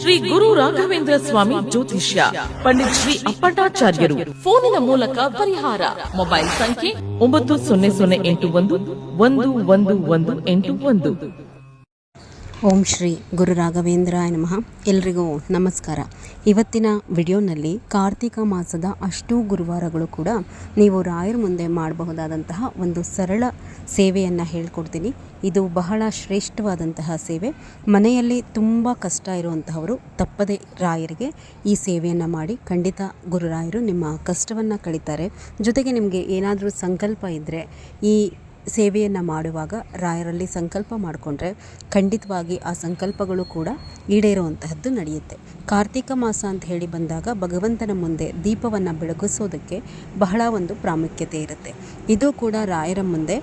ಶ್ರೀ ಗುರು ರಾಘವೇಂದ್ರ ಸ್ವಾಮಿ ಜ್ಯೋತಿಷ್ಯ ಪಂಡಿತ್ ಶ್ರೀ ಅಪ್ಪಟಾಚಾರ್ಯರು ಫೋನಿನ ಮೂಲಕ ಪರಿಹಾರ. ಮೊಬೈಲ್ ಸಂಖ್ಯೆ ಒಂಬತ್ತು ಸೊನ್ನೆ ಸೊನ್ನೆ ಎಂಟು ಒಂದು ಒಂದು ಒಂದು ಒಂದು ಎಂಟು ಒಂದು. ಓಂ ಶ್ರೀ ಗುರು ರಾಘವೇಂದ್ರಾಯ ನಮಃ. ಎಲ್ರಿಗೂ ನಮಸ್ಕಾರ. ಇವತ್ತಿನ ವಿಡಿಯೋನಲ್ಲಿ ಕಾರ್ತಿಕ ಮಾಸದ ಅಷ್ಟೂ ಗುರುವಾರಗಳು ಕೂಡ ನೀವು ರಾಯರ ಮುಂದೆ ಮಾಡಬಹುದಾದಂತಹ ಒಂದು ಸರಳ ಸೇವೆಯನ್ನು ಹೇಳ್ಕೊಡ್ತೀನಿ. ಇದು ಬಹಳ ಶ್ರೇಷ್ಠವಾದಂತಹ ಸೇವೆ. ಮನೆಯಲ್ಲಿ ತುಂಬ ಕಷ್ಟ ಇರುವಂತಹವರು ತಪ್ಪದೆ ರಾಯರಿಗೆ ಈ ಸೇವೆಯನ್ನು ಮಾಡಿ ಖಂಡಿತ ಗುರುರಾಯರು ನಿಮ್ಮ ಕಷ್ಟವನ್ನು ಕಳೀತಾರೆ. ಜೊತೆಗೆ ನಿಮಗೆ ಏನಾದರೂ ಸಂಕಲ್ಪ ಇದ್ದರೆ ಈ ಸೇವೆಯನ್ನು ಮಾಡುವಾಗ ರಾಯರಲ್ಲಿ ಸಂಕಲ್ಪ ಮಾಡಿಕೊಂಡ್ರೆ ಖಂಡಿತವಾಗಿ ಆ ಸಂಕಲ್ಪಗಳು ಕೂಡ ಈಡೇರುವಂತಹದ್ದು ನಡೆಯುತ್ತೆ. ಕಾರ್ತಿಕ ಮಾಸ ಅಂತ ಹೇಳಿ ಬಂದಾಗ ಭಗವಂತನ ಮುಂದೆ ದೀಪವನ್ನು ಬೆಳಗಿಸೋದಕ್ಕೆ ಬಹಳ ಒಂದು ಪ್ರಾಮುಖ್ಯತೆ ಇರುತ್ತೆ. ಇದು ಕೂಡ ರಾಯರ ಮುಂದೆ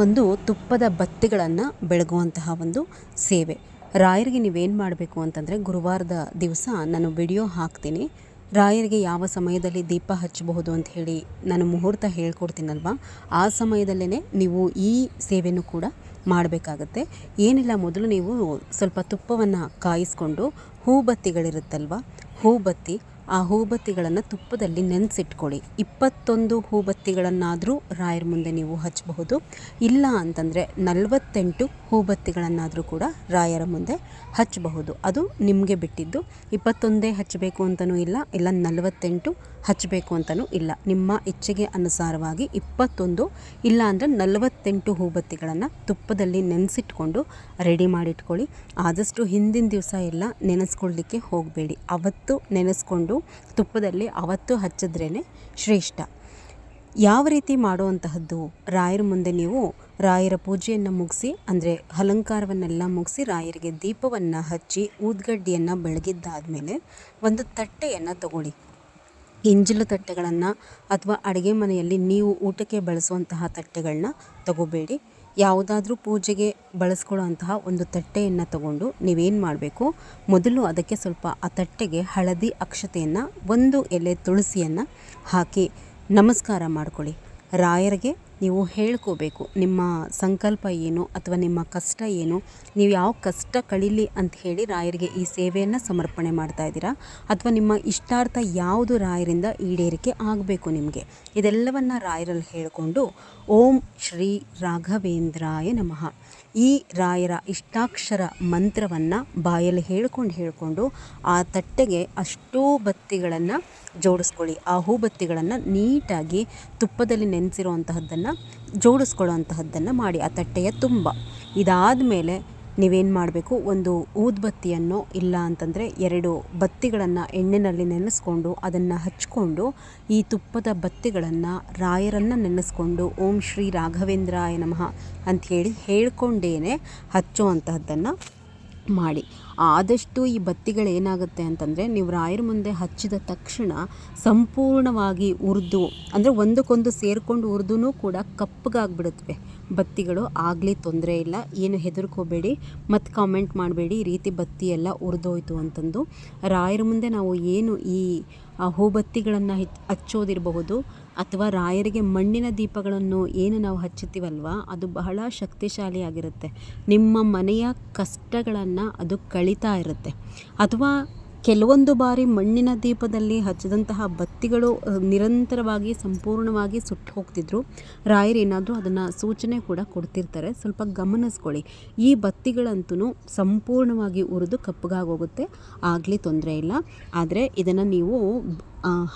ಒಂದು ತುಪ್ಪದ ಬತ್ತಿಗಳನ್ನು ಬೆಳಗುವಂತಹ ಒಂದು ಸೇವೆ. ರಾಯರಿಗೆ ನೀವೇನು ಮಾಡಬೇಕು ಅಂತಂದರೆ ಗುರುವಾರದ ದಿವಸ ನಾನು ವಿಡಿಯೋ ಹಾಕ್ತೀನಿ. ರಾಯರಿಗೆ ಯಾವ ಸಮಯದಲ್ಲಿ ದೀಪ ಹಚ್ಚಬಹುದು ಅಂತ ಹೇಳಿ ನಾನು ಮುಹೂರ್ತ ಹೇಳ್ಕೊಡ್ತೀನಲ್ವ? ಆ ಸಮಯದಲ್ಲೇ ನೀವು ಈ ಸೇವೆಯನ್ನು ಕೂಡ ಮಾಡಬೇಕಾಗತ್ತೆ. ಏನಿಲ್ಲ, ಮೊದಲು ನೀವು ಸ್ವಲ್ಪ ತುಪ್ಪವನ್ನು ಕಾಯಿಸ್ಕೊಂಡು ಹೂಬತ್ತಿಗಳಿರುತ್ತಲ್ವ? ಹೂಬತ್ತಿ ಆ ಹೂಬತ್ತಿಗಳನ್ನು ತುಪ್ಪದಲ್ಲಿ ನೆನೆಸಿಟ್ಕೊಳ್ಳಿ. ಇಪ್ಪತ್ತೊಂದು ಹೂಬತ್ತಿಗಳನ್ನಾದರೂ ರಾಯರ ಮುಂದೆ ನೀವು ಹಚ್ಚಬಹುದು ಇಲ್ಲ ಅಂತಂದರೆ ನಲವತ್ತೆಂಟು ಹೂಬತ್ತಿಗಳನ್ನಾದರೂ ಕೂಡ ರಾಯರ ಮುಂದೆ ಹಚ್ಚಬಹುದು ಅದು ನಿಮಗೆ ಬಿಟ್ಟಿದ್ದು. ಇಪ್ಪತ್ತೊಂದೇ ಹಚ್ಚಬೇಕು ಅಂತಲೂ ಇಲ್ಲ ಇಲ್ಲ ನಲವತ್ತೆಂಟು ಹಚ್ಚಬೇಕು ಅಂತಲೂ ಇಲ್ಲ. ನಿಮ್ಮ ಇಚ್ಛೆಗೆ ಅನುಸಾರವಾಗಿ ಇಪ್ಪತ್ತೊಂದು, ಇಲ್ಲ ಅಂದರೆ ನಲವತ್ತೆಂಟು ಹೂಬತ್ತಿಗಳನ್ನು ತುಪ್ಪದಲ್ಲಿ ನೆನೆಸಿಟ್ಕೊಂಡು ರೆಡಿ ಮಾಡಿಟ್ಕೊಳ್ಳಿ. ಆದಷ್ಟು ಹಿಂದಿನ ದಿವಸ ಎಲ್ಲ ನೆನೆಸ್ಕೊಳ್ಳಿಕ್ಕೆ ಹೋಗಬೇಡಿ. ಅವತ್ತು ನೆನೆಸ್ಕೊಂಡು ತುಪ್ಪದಲ್ಲಿ ಅವತ್ತು ಹಚ್ಚಿದ್ರೇ ಶ್ರೇಷ್ಠ. ಯಾವ ರೀತಿ ಮಾಡುವಂತಹದ್ದು? ರಾಯರ ಮುಂದೆ ನೀವು ರಾಯರ ಪೂಜೆಯನ್ನು ಮುಗಿಸಿ, ಅಂದರೆ ಅಲಂಕಾರವನ್ನೆಲ್ಲ ಮುಗಿಸಿ ರಾಯರಿಗೆ ದೀಪವನ್ನು ಹಚ್ಚಿ ಊದ್ಗಡ್ಡಿಯನ್ನು ಬೆಳಗಿದ್ದಾದಮೇಲೆ ಒಂದು ತಟ್ಟೆಯನ್ನು ತಗೊಳ್ಳಿ. ಇಂಜಲು ತಟ್ಟೆಗಳನ್ನು ಅಥವಾ ಅಡುಗೆ ಮನೆಯಲ್ಲಿ ನೀವು ಊಟಕ್ಕೆ ಬಳಸುವಂತಹ ತಟ್ಟೆಗಳನ್ನ ತಗೋಬೇಡಿ. ಯಾವುದಾದ್ರೂ ಪೂಜೆಗೆ ಬಳಸ್ಕೊಳ್ಳುವಂತಹ ಒಂದು ತಟ್ಟೆಯನ್ನು ತಗೊಂಡು ನೀವೇನು ಮಾಡಬೇಕು? ಮೊದಲು ಅದಕ್ಕೆ ಸ್ವಲ್ಪ ಆ ತಟ್ಟೆಗೆ ಹಳದಿ ಅಕ್ಷತೆಯನ್ನು, ಒಂದು ಎಲೆ ತುಳಸಿಯನ್ನು ಹಾಕಿ ನಮಸ್ಕಾರ ಮಾಡ್ಕೊಳ್ಳಿ. ರಾಯರಿಗೆ ನೀವು ಹೇಳ್ಕೋಬೇಕು, ನಿಮ್ಮ ಸಂಕಲ್ಪ ಏನು ಅಥವಾ ನಿಮ್ಮ ಕಷ್ಟ ಏನು, ನೀವು ಯಾವ ಕಷ್ಟ ಕಳೀಲಿ ಅಂತ ಹೇಳಿ ರಾಯರಿಗೆ ಈ ಸೇವೆಯನ್ನು ಸಮರ್ಪಣೆ ಮಾಡ್ತಾ ಇದ್ದೀರಾ? ಅಥವಾ ನಿಮ್ಮ ಇಷ್ಟಾರ್ಥ ಯಾವುದು ರಾಯರಿಂದ ಈಡೇರಿಕೆ ಆಗಬೇಕು ನಿಮಗೆ? ಇದೆಲ್ಲವನ್ನು ರಾಯರಲ್ಲಿ ಹೇಳಿಕೊಂಡು ಓಂ ಶ್ರೀ ರಾಘವೇಂದ್ರಾಯ ನಮಃ. ಈ ರಾಯರ ಇಷ್ಟಾಕ್ಷರ ಮಂತ್ರವನ್ನು ಬಾಯಲ್ಲಿ ಹೇಳ್ಕೊಂಡು ಹೇಳಿಕೊಂಡು ಆ ತಟ್ಟೆಗೆ ಅಷ್ಟೂ ಬತ್ತಿಗಳನ್ನು ಜೋಡಿಸ್ಕೊಳ್ಳಿ. ಆ ಹೂಬತ್ತಿಗಳನ್ನು ನೀಟಾಗಿ ತುಪ್ಪದಲ್ಲಿ ನೆನೆಸಿರುವಂತಹದ್ದನ್ನು ಜೋಡಿಸ್ಕೊಳ್ಳುವಂತಹದ್ದನ್ನು ಮಾಡಿ. ಆ ತಟ್ಟೆಯ ತುಂಬ. ಇದಾದ ಮೇಲೆ ನೀವೇನು ಮಾಡಬೇಕು? ಒಂದು ಊದ್ಬತ್ತಿಯನ್ನು ಇಲ್ಲ ಅಂತಂದರೆ ಎರಡು ಬತ್ತಿಗಳನ್ನು ಎಣ್ಣೆಯಲ್ಲಿ ನೆನೆಸ್ಕೊಂಡು ಅದನ್ನು ಹಚ್ಕೊಂಡು ಈ ತುಪ್ಪದ ಬತ್ತಿಗಳನ್ನು ರಾಯರನ್ನು ನೆನೆಸ್ಕೊಂಡು ಓಂ ಶ್ರೀ ರಾಘವೇಂದ್ರಾಯ ನಮಃ ಅಂಥೇಳಿ ಹೇಳ್ಕೊಂಡೇನೆ ಹಚ್ಚುವಂತಹದ್ದನ್ನು ಮಾಡಿ. ಆದಷ್ಟು ಈ ಬತ್ತಿಗಳೇನಾಗುತ್ತೆ ಅಂತಂದರೆ ನೀವು ರಾಯರ ಮುಂದೆ ಹಚ್ಚಿದ ತಕ್ಷಣ ಸಂಪೂರ್ಣವಾಗಿ ಉರಿದು, ಅಂದರೆ ಒಂದಕ್ಕೊಂದು ಸೇರಿಕೊಂಡು ಉರಿದೂ ಕೂಡ ಕಪ್ಪಗಾಗ್ಬಿಡುತ್ತವೆ ಬತ್ತಿಗಳು ಆಗಲಿ ತೊಂದರೆ ಇಲ್ಲ. ಏನು ಹೆದರ್ಕೋಬೇಡಿ. ಮತ್ತು ಕಾಮೆಂಟ್ ಮಾಡಬೇಡಿ. ಈ ರೀತಿ ಬತ್ತಿ ಎಲ್ಲ ಉರಿದೋಯ್ತು ಅಂತಂದು. ರಾಯರ ಮುಂದೆ ನಾವು ಏನು ಈ ಹೂಬತ್ತಿಗಳನ್ನು ಹೆಚ್ಚು ಹಚ್ಚೋದಿರಬಹುದು ಅಥವಾ ರಾಯರಿಗೆ ಮಣ್ಣಿನ ದೀಪಗಳನ್ನು ಏನು ನಾವು ಹಚ್ಚುತ್ತೀವಲ್ವ? ಅದು ಬಹಳ ಶಕ್ತಿಶಾಲಿಯಾಗಿರುತ್ತೆ ನಿಮ್ಮ ಮನೆಯ ಕಷ್ಟಗಳನ್ನು ಅದು ಕಳೀತಾ ಇರುತ್ತೆ. ಅಥವಾ ಕೆಲವೊಂದು ಬಾರಿ ಮಣ್ಣಿನ ದೀಪದಲ್ಲಿ ಹಚ್ಚಿದಂತಹ ಬತ್ತಿಗಳು ನಿರಂತರವಾಗಿ ಸಂಪೂರ್ಣವಾಗಿ ಸುಟ್ಟು ಹೋಗ್ತಿದ್ರು. ರಾಯರು ಏನಾದರೂ ಅದನ್ನು ಸೂಚನೆ ಕೂಡ ಕೊಡ್ತಿರ್ತಾರೆ. ಸ್ವಲ್ಪ ಗಮನಿಸ್ಕೊಳ್ಳಿ. ಈ ಬತ್ತಿಗಳಂತೂ ಸಂಪೂರ್ಣವಾಗಿ ಉರಿದು ಕಪ್ಪಗಾಗೋಗುತ್ತೆ. ಆಗಲಿ ತೊಂದರೆ ಇಲ್ಲ. ಆದರೆ ಇದನ್ನು ನೀವು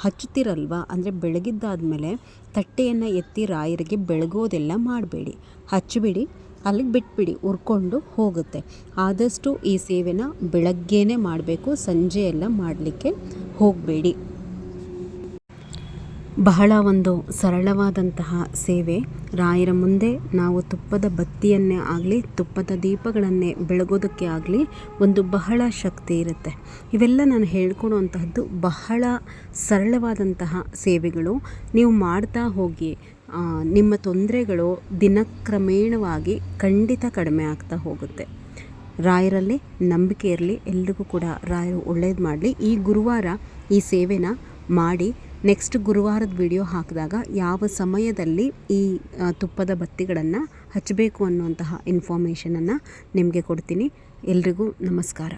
ಹಚ್ಚುತ್ತೀರಲ್ವ? ಅಂದರೆ ಬೆಳಗಿದ್ದಾದಮೇಲೆ ತಟ್ಟೆಯನ್ನು ಎತ್ತಿ ರಾಯರಿಗೆ ಬೆಳಗೋದೆಲ್ಲ ಮಾಡಬೇಡಿ. ಹಚ್ಚಿಬಿಡಿ. ಅಲ್ಲಿಗೆ ಬಿಟ್ಬಿಡಿ, ಉರ್ಕೊಂಡು ಹೋಗುತ್ತೆ. ಆದಷ್ಟು ಈ ಸೇವೆನ ಬೆಳಗ್ಗೆನೇ ಮಾಡಬೇಕು, ಸಂಜೆ ಎಲ್ಲ ಮಾಡಲಿಕ್ಕೆ ಹೋಗಬೇಡಿ. ಬಹಳ ಒಂದು ಸರಳವಾದಂತಹ ಸೇವೆ. ರಾಯರ ಮುಂದೆ ನಾವು ತುಪ್ಪದ ಬತ್ತಿಯನ್ನೇ ಆಗಲಿ, ತುಪ್ಪದ ದೀಪಗಳನ್ನೇ ಬೆಳಗೋದಕ್ಕೆ ಆಗಲಿ ಒಂದು ಬಹಳ ಶಕ್ತಿ ಇರುತ್ತೆ. ಇವೆಲ್ಲ ನಾನು ಹೇಳ್ಕೊಡುವಂತಹದ್ದು ಬಹಳ ಸರಳವಾದಂತಹ ಸೇವೆಗಳು. ನೀವು ಮಾಡ್ತಾ ಹೋಗಿ ನಿಮ್ಮ ತೊಂದರೆಗಳು ದಿನಕ್ರಮೇಣವಾಗಿ ಖಂಡಿತ ಕಡಿಮೆ ಆಗ್ತಾ ಹೋಗುತ್ತೆ. ರಾಯರಲ್ಲಿ ನಂಬಿಕೆ ಇರಲಿ, ಎಲ್ರಿಗೂ ಕೂಡ ರಾಯರು ಒಳ್ಳೇದು ಮಾಡಲಿ. ಈ ಗುರುವಾರ ಈ ಸೇವೆನ ಮಾಡಿ ನೆಕ್ಸ್ಟ್ ಗುರುವಾರದ ವಿಡಿಯೋ ಹಾಕಿದಾಗ ಯಾವ ಸಮಯದಲ್ಲಿ ಈ ತುಪ್ಪದ ಬತ್ತಿಗಳನ್ನು ಹಚ್ಚಬೇಕು ಅನ್ನುವಂತಹ ಇನ್ಫಾರ್ಮೇಷನನ್ನು ನಿಮಗೆ ಕೊಡ್ತೀನಿ. ಎಲ್ರಿಗೂ ನಮಸ್ಕಾರ.